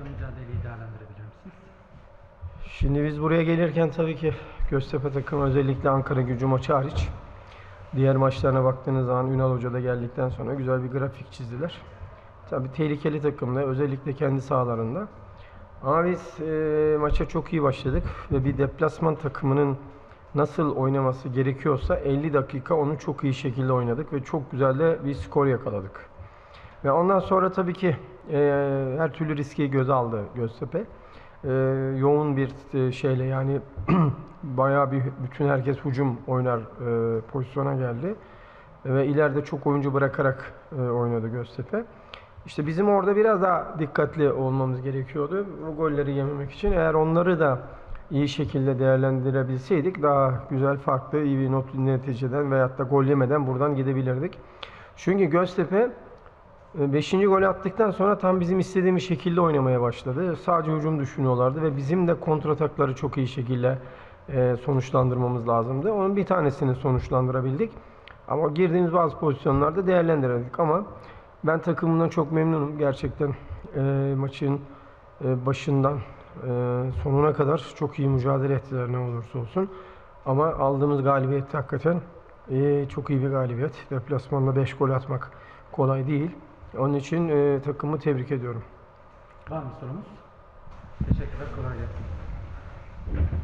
hocam mücadeleyi değerlendirebilir misiniz? Şimdi biz buraya gelirken tabii ki Göztepe takım özellikle Ankara gücü maçı hariç diğer maçlarına baktığınız zaman Ünal Hoca da geldikten sonra güzel bir grafik çizdiler. Tabii tehlikeli takımda özellikle kendi sahalarında. Ama biz e, maça çok iyi başladık ve bir deplasman takımının nasıl oynaması gerekiyorsa 50 dakika onu çok iyi şekilde oynadık ve çok güzel de bir skor yakaladık. Ve ondan sonra tabii ki e, her türlü riski göze aldı Göztepe. E, yoğun bir e, şeyle yani bayağı bir bütün herkes hücum oynar e, pozisyona geldi. Ve ileride çok oyuncu bırakarak e, oynadı Göztepe. İşte bizim orada biraz daha dikkatli olmamız gerekiyordu bu golleri yememek için. Eğer onları da iyi şekilde değerlendirebilseydik daha güzel farklı iyi bir not neticeden veyahut da gol yemeden buradan gidebilirdik. Çünkü Göztepe 5. golü attıktan sonra tam bizim istediğimiz şekilde oynamaya başladı. Sadece hücum düşünüyorlardı ve bizim de kontratakları çok iyi şekilde e, sonuçlandırmamız lazımdı. Onun bir tanesini sonuçlandırabildik. Ama girdiğimiz bazı pozisyonlarda değerlendiremedik ama ben takımımdan çok memnunum. Gerçekten e, maçın e, başından sonuna kadar çok iyi mücadele ettiler ne olursa olsun. Ama aldığımız galibiyet hakikaten çok iyi bir galibiyet. Deplasmanda 5 gol atmak kolay değil. Onun için e, takımı tebrik ediyorum. Var mı sorumuz? Teşekkürler. Kolay gelsin.